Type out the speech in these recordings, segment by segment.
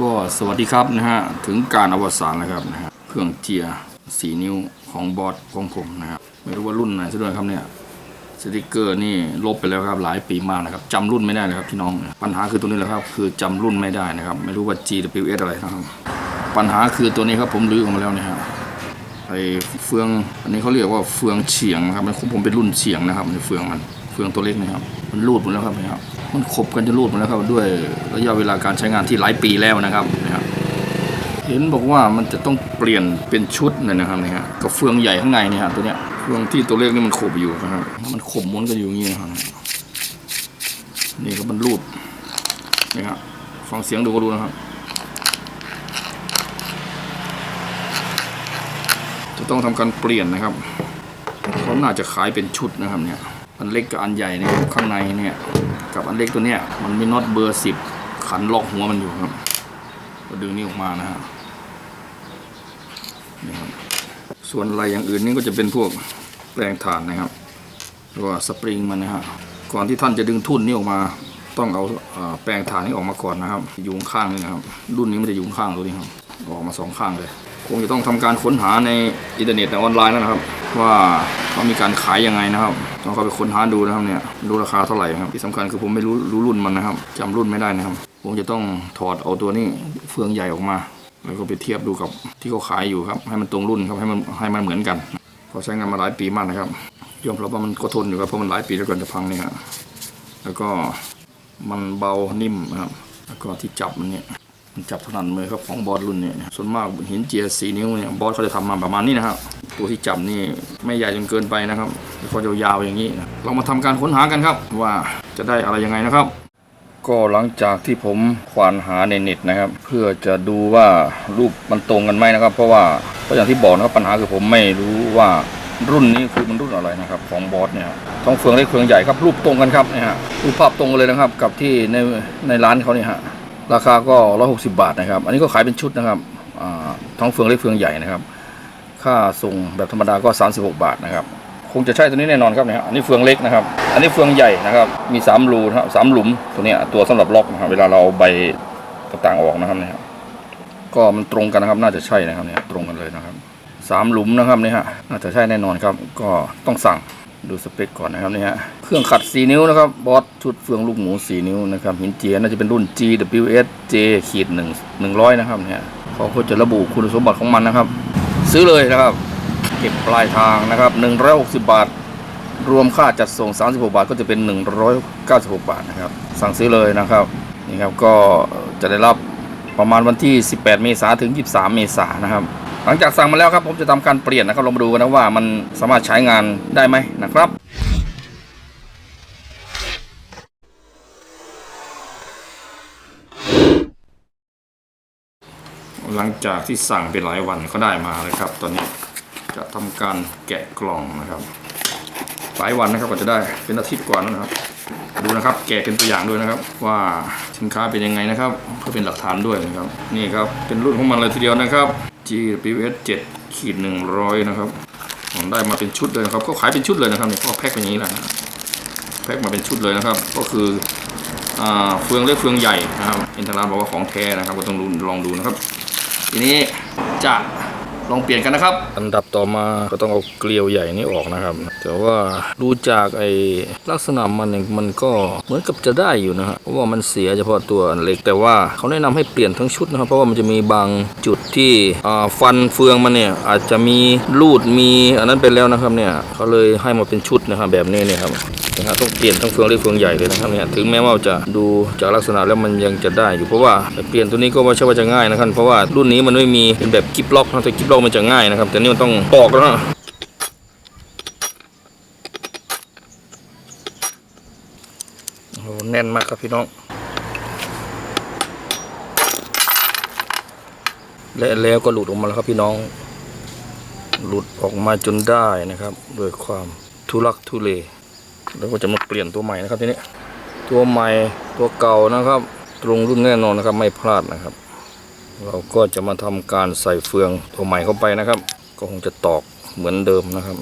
ก็สวัสดีครับนะฮะถึงการอวสานแล้วครับนะฮะเครื่องเจียสีนิ้วของบอสของผมนะครับไม่รู้ว่ารุ่นไหนซะด้วยครับเนี่ยสติกเกอร์นี่ลบไปแล้วครับหลายปีมากนะครับจำรุ่นไม่ได้เลยครับพี่น้องปัญหาคือตัวนี้แหละครับคือจำรุ่นไม่ได้นะครับ ไม่รู้ว่า GWS อะไรนะครับปัญหาคือตัวนี้ครับผมลื้อออกมาแล้วเนี่ยฮะ ไอเฟืองอันนี้เขาเรียกว่าเฟืองเฉียงนะครับมันผมเป็นรุ่นเฉียงนะครับในเฟืองมันเฟืองตัวเล็กนะครับมันรูดหมดแล้วครับนี่ยครับมันขบกันจะรูดหมดแล้วครับด้วยระยะเวลาการใช้งานที่หลายปีแล้วนะครับนะครับเห็นบอกว่ามันจะต้องเปลี่ยนเป็นชุดเลยนะครับนี่ฮะกับเฟืองใหญ่ข้างในเนี่ยฮะตัวเนี้ยเฟืองที่ตัวเล็กนี่มันขบอยู่นะครับมันขบม้วนกันอยู่อย่างนี้นะครับนี่ก็มันรูดนี่ครับฟังเสียงดูก็รู้นะครับ จะต้องทำการเปลี่ยนนะครับเขาน่าจะขายเป็นชุดนะครับเนี่ยอันเล็กกับอันใหญ่เนี่ยข้างในเนี่ยกับอันเล็กตัวเนี้ยมันมีน็อตเบอร์สิบขันล็อกหัวมันอยู่ครับก็ดึงนี่ออกมานะฮะนี่ครับส่วนอะไรอย่างอื่นนี่ก็จะเป็นพวกแปลงถ่านนะครับหรือว่าสปริงมันนะฮะก่อนที่ท่านจะดึงทุ่นนี่ออกมาต้องเอาแปลงถ่านนี้ออกมาก่อนนะครับอยู่ข้างนี่นะครับ รุ่นนี้ม่ได้อยู่ข้างตัวนี้ครับออกมาสองข้างเลย คงจะต้องทำการค้นหาในอินเทอร์เน็ตในออนไลน์แล้วนะครับ ว่าเขามีการขายยังไงนะครับต้องเข้าไปค้นหาดูนะครับเนี่ยรู้ราคาเท่าไหร่ครับที่สำคัญคือผมไม่รู้รู้รุ่นมันนะครับจำรุ่นไม่ได้นะครับผมจะต้องถอดเอาตัวนี้เฟืองใหญ่ออกมา แล้วก็ไปเทียบดูกับที่เขาขายอยู่ครับ ให้มันตรงรุ่นครับให้มันให้มันเหมือนกันพอใช้งานมาหลายปีมากนะครับยอมรับว่ามันก็ทนอยู่ครับเพราะมันหลายปีแล้วก่อนจะพังเนี่ยครับแล้วก็มันเบานิ่มนะครับ แล้วก็ที่จับมันเนี่ย จับถนัดมือครับของบอสรุ่นเนี่ยส่วนมากหินเจียสีนิ้วเนี่ยบอสเขาจะทำมาประมาณนี้นะครับตัวที่จับนี่ไม่ใหญ่จนเกินไปนะครับแล้วก็ยาวๆอย่างนี้นะเรามาทำการค้นหากันครับ ว่าจะได้อะไรยังไงนะครับ ก็หลังจากที่ผมควานหาในเน็ตนะครับ เพื่อจะดูว่ารูปมันตรงกันไหมนะครับ เพราะว่าก็อย่างที่บอกนะครับปัญหาคือผมไม่รู้ว่ารุ่นนี้คือมันรุ่นอะไรนะครับ ของบอสเนี่ยท้องเฟืองเล็กเฟืองใหญ่ครับรูปตรงกันครับเนี่ยฮะรูปภาพตรงกันเลยนะครับ กับที่ในในร้านเขาเนี่ยฮะ ราคาก็160บาทนะครับ อันนี้ก็ขายเป็นชุดนะครับท้องเฟืองเล็กเฟืองใหญ่นะครับ ค่าส่งแบบธรรมดาก็ 36 บาทนะครับ คงจะใช่ตัวนี้แน่นอนครับเนี่ยอันนี้เฟืองเล็กนะครับ อันนี้เฟืองใหญ่นะครับ มีสามรูนะครับสามหลุมตัวนี้ตัวสำหรับล็อกนะครับ เวลาเราใบต่างๆออกนะครับเนี่ยครับก็มันตรงกันนะครับ น่าจะใช่นะครับเนี่ยตรงกันเลยนะครับสามหลุมนะครับเนี่ยฮะน่าจะใช่แน่นอนครับ ก็ต้องสั่ง ดูสเปคก่อนนะครับเนี่ยฮะเครื่องขัด 4 นิ้วนะครับบอสชุดเฟืองลูกหมู 4 นิ้วนะครับหินเจียน่าจะเป็นรุ่น GWS J ขีดหนึ่งหนึ่งร้อยนะครับเนี่ยเขาก็จะระบุคุณสมบัติของมันนะครับ ซื้อเลยนะครับ เก็บปลายทางนะครับ 160 บาท รวมค่าจัดส่ง 36 บาทก็จะเป็น 196 บาทนะครับ สั่งซื้อเลยนะครับนี่ครับก็จะได้รับประมาณวันที่ 18 เมษายนถึง 23 เมษายนนะครับ หลังจากสั่งมาแล้วครับผมจะทำการเปลี่ยนนะครับลองมาดูกันนะว่ามันสามารถใช้งานได้ไหมนะครับหลังจากที่สั่งไปหลายวันก็ได้มาเลยครับ ตอนนี้จะทำการแกะกล่องนะครับ หลายวันนะครับกว่าจะได้เป็นอาทิตย์กว่าแล้นะครับ ดูนะครับแกะเป็นตัวอย่างด้วยนะครับ ว่าสินค้าเป็นยังไงนะครับเพื่อเป็นหลักฐานด้วยนะครับ นี่ครับเป็นรุ่นของมันเลยทีเดียวนะครับ GWS 7ขีด100 นะครับผมได้มาเป็นชุดเลยนะครับก็ขายเป็นชุดเลยนะครับเนี่ก็แพ็คเป็นอย่างนี้แหละแพ็คมาเป็นชุดเลยนะครับ ก็คือเฟืองเล็กเฟืองใหญ่นะครับอินทรานบอกว่าของแท้นะครับ ก็ต้องลองดูนะครับ ทีนี้จะ ลองเปลี่ยนกันนะครับ อันดับต่อมาก็ต้องเอาเกลียวใหญ่นี้ออกนะครับ แต่ว่าดูจากไอ้ลักษณะมันเนี่ยมันก็เหมือนกับจะได้อยู่นะฮะเพราะว่ามันเสียเฉพาะตัวอันเล็ก แต่ว่าเขาแนะนำให้เปลี่ยนทั้งชุดนะครับ เพราะว่ามันจะมีบางจุดที่ฟันเฟืองมันเนี่ยอาจจะมีรูดมีอันนั้นไปแล้วนะครับเนี่ยเขาเลยให้มาเป็นชุดนะครับแบบนี้เนี่ยครับนะฮะต้องเปลี่ยนทั้งเฟืองเล็กเฟืองใหญ่เลยนะครับเนี่ยถึงแม้ว่าจะดูจากลักษณะแล้วมันยังจะได้อยู่เพราะว่าเปลี่ยนตัวนี้ก็ไม่ใช่ว่าจะง่ายนะครับเพราะว่ารุ่นนี้มันไม่มีเป็นแบบกิฟล็อกนะแต่กิฟล็อกมันจะง่ายนะครับ แต่นี่มันต้องตอกแล้วนะโอ้โหแน่นมากครับพี่น้องและแล้วก็หลุดออกมาแล้วครับพี่น้อง หลุดออกมาจนได้นะครับ ด้วยความทุลักทุเล เดี๋วก็จะมาเปลี่ยนตัวใหม่นะครับทีนี้ตัวใหม่ตัวเก่านะครับ ตรงรุ่นแน่นอนนะครับไม่พลาดนะครับ เราก็จะมาทำการใส่เฟืองตัวใหม่เข้าไปนะครับ ก็คงจะตอกเหมือนเดิมนะครับ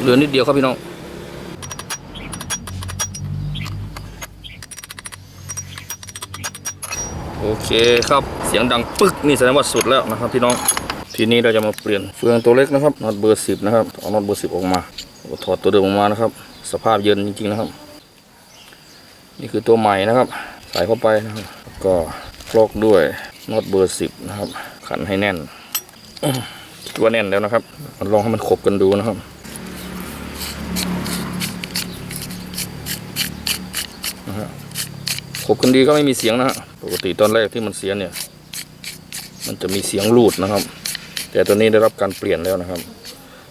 เหลือนิดเดียวครับพี่น้องโอเคครับ สียงดังปึ๊กนี่แสดงว่าสุดแล้วนะครับพี่น้อง ทีนี้เราจะมาเปลี่ยนเฟืองตัวเล็กนะครับน็อตเบอร์สิบนะครับเอาน็อตเบอร์สิบออกมาถอดตัวเดิมออกมานะครับ สภาพเย็นจริงๆนะครับ นี่คือตัวใหม่นะครับ ใส่เข้าไปนะครับก็คลอกด้วยน็อตเบอร์สิบนะครับ ขันให้แน่นคิดว่าแน่นแล้วนะครับลองให้มันขบกันดูนะครับขบกันดีก็ไม่มีเสียงนะฮะปกติตอนแรกที่มันเสียเนี่ย มันจะมีเสียงรูดนะครับ แต่ตัวนี้ได้รับการเปลี่ยนแล้วนะครับ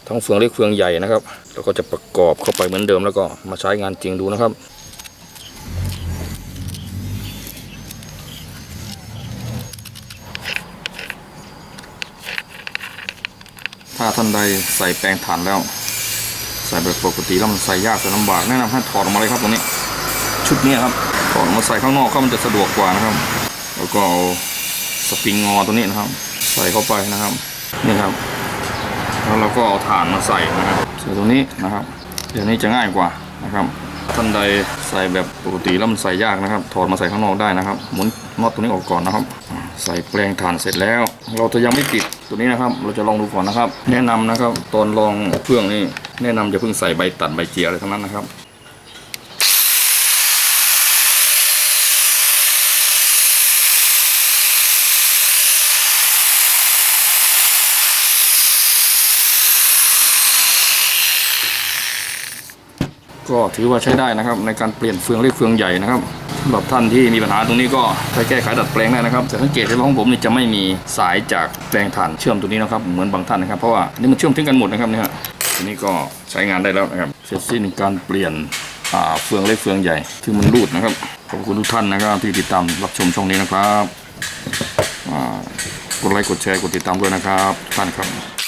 ทั้งเฟืองเล็กเฟืองใหญ่นะครับแล้วก็จะประกอบเข้าไปเหมือนเดิมแล้วก็มาใช้งานจริงดูนะครับถ้าท่านใดใส่แปรงถ่านแล้ว ใส่แบบปกติแล้วมันใส่ยากจะลำบากแนะนำให้ถอดออกมาเลยครับตรงนี้ ชุดนี้ครับถอดมาใส่ข้างนอกก็มันจะสะดวกกว่านะครับ แล้วก็เอา สปริงงอตัวนี้นะครับ ใส่เข้าไปนะครับนี่ครับ แล้วเราก็เอาถ่านมาใส่นะครับใส่ตรงนี้นะครับเดี๋ยวนี้จะง่ายกว่านะครับท่านใดใส่แบบปกติแล้วมันใส่ยากนะครับ ถอดมาใส่ข้างนอกได้นะครับหมุนน็อตตัวนี้ออกก่อนนะครับ ใส่แปลงถ่านเสร็จแล้ว เราจะยังไม่ปิดตัวนี้นะครับ เราจะลองดูก่อนนะครับ แนะนำนะครับ ตอนลองเครื่องนี่แนะนำจะเพิ่งใส่ใบตัดใบเจียอะไรทั้งนั้นนะครับ ก็ถือว่าใช้ได้นะครับ ในการเปลี่ยนเฟืองเล็กเฟืองใหญ่นะครับสำหรับท่านที่มีปัญหาตรงนี้ก็ใช้แก้ไขดัดแปลงได้นะครับแต่สังเกตได้ว่าของผมนี่จะไม่มีสายจากแปลงถ่านเชื่อมตัวนี้นะครับเหมือนบางท่านนะครับเพราะว่านี่มันเชื่อมถึงกันหมดนะครับเนี่ยฮะทีนี้ก็ใช้งานได้แล้วนะครับเสร็จสิ้นการเปลี่ยนเฟืองเล็กเฟืองใหญ่ที่มันรูดนะครับขอบคุณทุกท่านนะครับที่ติดตามรับชมช่องนี้นะครับกดไลค์กดแชร์กดติดตามด้วยนะครับท่านครับ